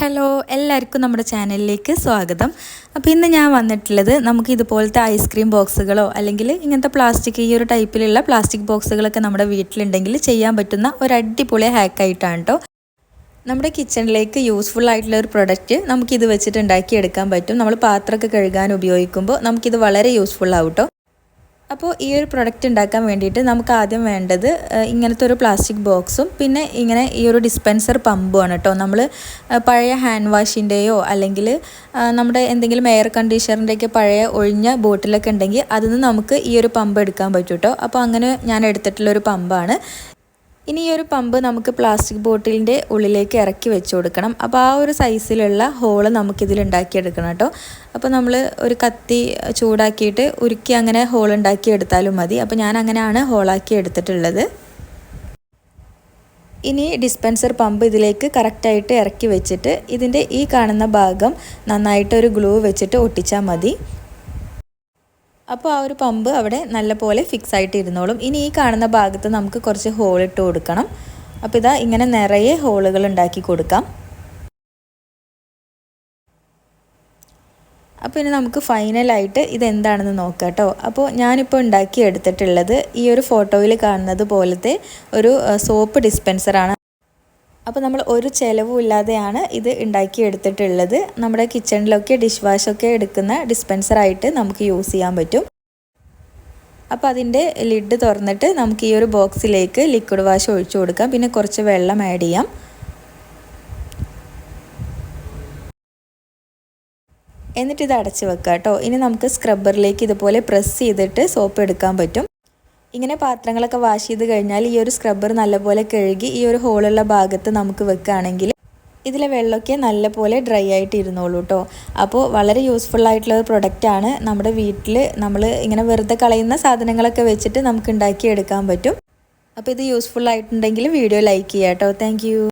Hello എല്ലാവർക്കും നമ്മുടെ ചാനലിലേക്ക് സ്വാഗതം. അപ്പോൾ ഇന്ന് ഞാൻ വന്നിട്ടുള്ളത് നമുക്ക് ഇതുപോലത്തെ ഐസ്ക്രീം ബോക്സുകളോ അല്ലെങ്കിൽ ഇങ്ങനത്തെ പ്ലാസ്റ്റിക് ഈ ഒരു ടൈപ്പിലുള്ള പ്ലാസ്റ്റിക് ബോക്സുകളൊക്കെ നമ്മുടെ വീട്ടിലുണ്ടെങ്കിൽ ചെയ്യാൻ പറ്റുന്ന ഒരു അടിപൊളി ഹാക്കായിട്ടാണ് കേട്ടോ നമ്മുടെ കിച്ചണിലേക്ക് യൂസ്ഫുൾ ആയിട്ടുള്ള ഒരു പ്രൊഡക്റ്റ് നമുക്കിത് വെച്ചിട്ട് ഉണ്ടാക്കിയെടുക്കാൻ പറ്റും. നമ്മൾ പാത്രമൊക്കെ കഴുകാൻ ഉപയോഗിക്കുമ്പോൾ നമുക്കിത് വളരെ യൂസ്ഫുൾ ആവും കേട്ടോ അപ്പോൾ ഈ ഒരു പ്രൊഡക്റ്റ് ഉണ്ടാക്കാൻ വേണ്ടിയിട്ട് നമുക്ക് ആദ്യം വേണ്ടത് ഇങ്ങനത്തെ ഒരു പ്ലാസ്റ്റിക് ബോക്സും പിന്നെ ഇങ്ങനെ ഈ ഒരു ഡിസ്പെൻസർ പമ്പുമാണ് കേട്ടോ നമ്മൾ പഴയ ഹാൻഡ് വാഷിന്റെയോ അല്ലെങ്കിൽ നമ്മുടെ എന്തെങ്കിലും എയർ കണ്ടീഷണറിന്റെയൊക്കെ പഴയ ഒഴിഞ്ഞ ബോട്ടിലൊക്കെ ഉണ്ടെങ്കിൽ അതിൽ നിന്ന് നമുക്ക് ഈ ഒരു പമ്പ് എടുക്കാൻ പറ്റും കേട്ടോ അപ്പോൾ അങ്ങനെ ഞാൻ എടുത്തിട്ടുള്ളൊരു പമ്പാണ് ഇനി ഈ ഒരു പമ്പ് നമുക്ക് പ്ലാസ്റ്റിക് ബോട്ടിലിന്റെ ഉള്ളിലേക്ക് ഇറക്കി വെച്ച് കൊടുക്കണം. അപ്പോൾ ആ ഒരു സൈസിലുള്ള ഹോൾ നമുക്കിതിൽ ഉണ്ടാക്കിയെടുക്കണം കേട്ടോ. അപ്പോൾ നമ്മൾ ഒരു കത്തി ചൂടാക്കിയിട്ട് ഉരുക്കി അങ്ങനെ ഹോൾ ഉണ്ടാക്കി എടുത്താലും മതി. അപ്പോൾ ഞാൻ അങ്ങനെയാണ് ഹോളാക്കി എടുത്തിട്ടുള്ളത്. ഇനി ഡിസ്പെൻസർ പമ്പ് ഇതിലേക്ക് കറക്റ്റായിട്ട് ഇറക്കി വെച്ചിട്ട് ഇതിന്റെ ഈ കാണുന്ന ഭാഗം നന്നായിട്ട് ഒരു ഗ്ലൂ വെച്ചിട്ട് ഒട്ടിച്ചാൽ മതി. അപ്പോൾ ആ ഒരു പമ്പ് അവിടെ നല്ലപോലെ ഫിക്സ് ആയിട്ട് ഇരുന്നോളും ഇനി ഈ കാണുന്ന ഭാഗത്ത് നമുക്ക് കുറച്ച് ഹോൾ ഇട്ട് കൊടുക്കണം. അപ്പോൾ ഇതാ ഇങ്ങനെ നിറയെ ഹോളുകൾ ഉണ്ടാക്കി കൊടുക്കാം. അപ്പോൾ ഇനി നമുക്ക് ഫൈനലായിട്ട് ഇതെന്താണെന്ന് നോക്കാം കേട്ടോ അപ്പോൾ ഞാനിപ്പോൾ ഉണ്ടാക്കി എടുത്തിട്ടുള്ളത് ഈ ഒരു ഫോട്ടോയിൽ കാണുന്നത് പോലത്തെ ഒരു സോപ്പ് ഡിസ്പെൻസറാണ് അപ്പോൾ നമ്മൾ ഒരു ചിലവും ഇല്ലാതെയാണ് ഇത് ഉണ്ടാക്കി എടുത്തിട്ടുള്ളത്. നമ്മുടെ കിച്ചണിലൊക്കെ ഡിഷ് വാഷൊക്കെ എടുക്കുന്ന ഡിസ്പെൻസറായിട്ട് നമുക്ക് യൂസ് ചെയ്യാൻ പറ്റും. അപ്പോൾ അതിന്റെ ലിഡ് തുറന്നിട്ട് നമുക്ക് ഈ ഒരു ബോക്സിലേക്ക് ലിക്വിഡ് വാഷ് ഒഴിച്ചു കൊടുക്കാം. പിന്നെ കുറച്ച് വെള്ളം ആഡ് ചെയ്യാം. എന്നിട്ട് ഇത് അടച്ച് വെക്കാം കേട്ടോ ഇനി നമുക്ക് സ്ക്രബ്ബറിലേക്ക് ഇതുപോലെ പ്രസ് ചെയ്തിട്ട് സോപ്പ് എടുക്കാൻ പറ്റും. ഇങ്ങനെ പാത്രങ്ങളൊക്കെ വാഷ് ചെയ്ത് കഴിഞ്ഞാൽ ഈ ഒരു സ്ക്രബ്ബർ നല്ലപോലെ കഴുകി ഈ ഒരു ഹോളുള്ള ഭാഗത്ത് നമുക്ക് വെക്കുകയാണെങ്കിൽ ഇതിലെ വെള്ളമൊക്കെ നല്ലപോലെ ഡ്രൈ ആയിട്ട് ഇരുന്നോളൂ കേട്ടോ അപ്പോൾ വളരെ യൂസ്ഫുൾ ആയിട്ടുള്ള ഒരു പ്രൊഡക്റ്റാണ് നമ്മുടെ വീട്ടിൽ നമ്മൾ ഇങ്ങനെ വെറുതെ കളയുന്ന സാധനങ്ങളൊക്കെ വെച്ചിട്ട് നമുക്ക് ഉണ്ടാക്കി എടുക്കാൻ പറ്റും. അപ്പോൾ ഇത് യൂസ്ഫുൾ ആയിട്ടുണ്ടെങ്കിൽ വീഡിയോ ലൈക്ക് ചെയ്യാം കേട്ടോ താങ്ക്